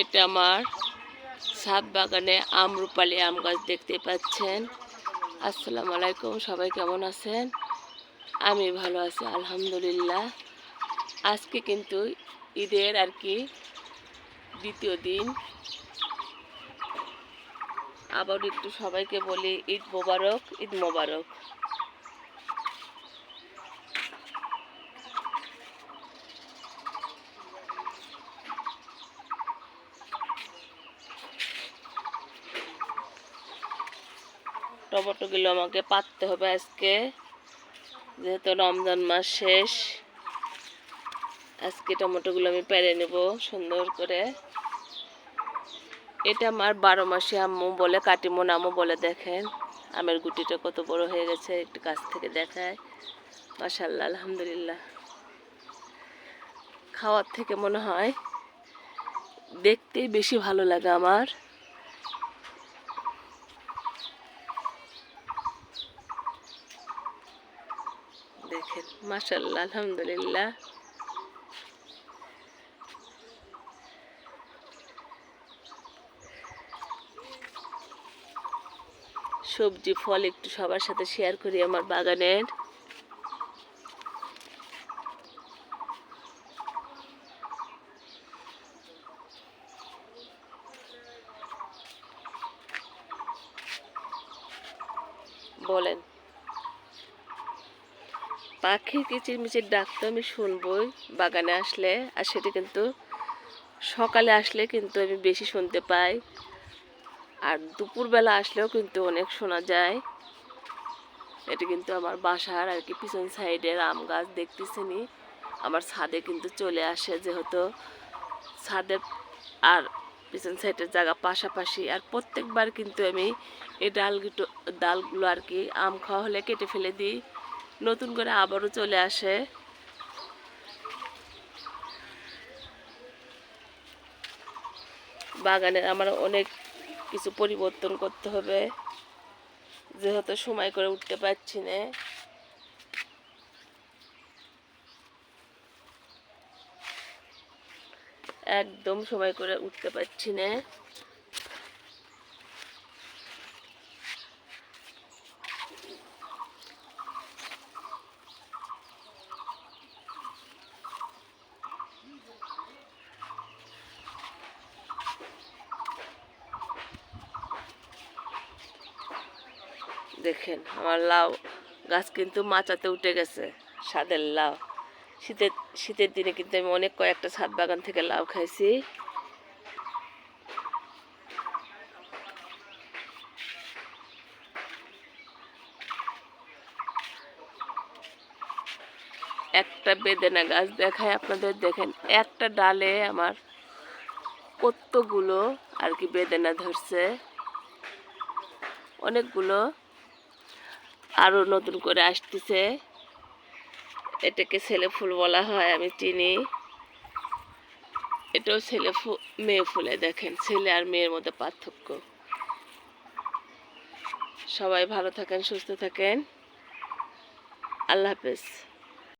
এটা আমার ছাদ বাগানে আমরুপালি আম গাছ দেখতে পাচ্ছেন। আসসালামু আলাইকুম, সবাই কেমন আছেন? আমি ভালো আছি, আলহামদুলিল্লাহ। আজকে কিন্তু ঈদের আর কি দ্বিতীয় দিন। আবার একটু সবাইকে বলি ঈদ মোবারক ঈদ মোবারক। টমেটোগুলো আমাকে পাততে হবে আজকে। যেহেতু রমজান মাস শেষ, আজকে টমেটোগুলো আমি পেরে নেব সুন্দর করে। এটা আমার বারো মাসে আম্মু বলে, কাটিমন আম্মু বলে দেখেন। আমের গুটিটা কত বড় হয়ে গেছে, একটু কাছ থেকে দেখায়। মাসাল্লাহ আলহামদুলিল্লাহ। খাওয়ার থেকে মনে হয় দেখতেই বেশি ভালো লাগে আমার। দেখেন মাসাল্লাহ আলহামদুলিল্লাহ। সবজি ফল একটু সবার সাথে শেয়ার করি আমার বাগানের। বলেন। পাখির কিচিরমিচির ডাক তো আমি শুনবই বাগানে আসলে, আর সেটা কিন্তু সকালে আসলে কিন্তু আমি বেশি শুনতে পাই। আর দুপুরবেলা আসলেও কিন্তু অনেক শোনা যায়। এটা কিন্তু আমার বাসার আর কি পিছন সাইডের আম গাছ দেখতেছিনি আমার ছাদে কিন্তু চলে আসে যেহেতু ছাদের আর পিছন সাইডের জায়গা পাশাপাশি। আর প্রত্যেকবার কিন্তু আমি এই ডালগুলো ডালগুলো আর কি আম খাওয়া হলে কেটে ফেলে দিই। নতুন করে আবারও চলে আসে। বাগানের আমার অনেক কিছু পরিবর্তন করতে হবে। যেহেতু সময় করে উঠতে পারছি না। একদম সময় করে উঠতে পারছি না। দেখেন, আমার লাউ গাছ কিন্তু মাচাতে উঠে গেছে, স্বাদের লাউ। শীতের শীতের দিনে কিন্তু আমি অনেক কয়েকটা ছাদ বাগান থেকে লাউ খাইছি। একটা বেদেনা গাছ দেখায় আপনাদের, দেখেন, একটা ডালে আমার কতগুলো আর কি বেদেনা ধরছে। অনেকগুলো আরও নতুন করে আসতেছে। এটাকে ছেলে ফুল বলা হয়, আমি চিনি। এটাও ছেলে ফুল মেয়ে ফুলে দেখেন, ছেলে আর মেয়ের মধ্যে পার্থক্য। সবাই ভালো থাকেন, সুস্থ থাকেন। আল্লাহ হাফেজ।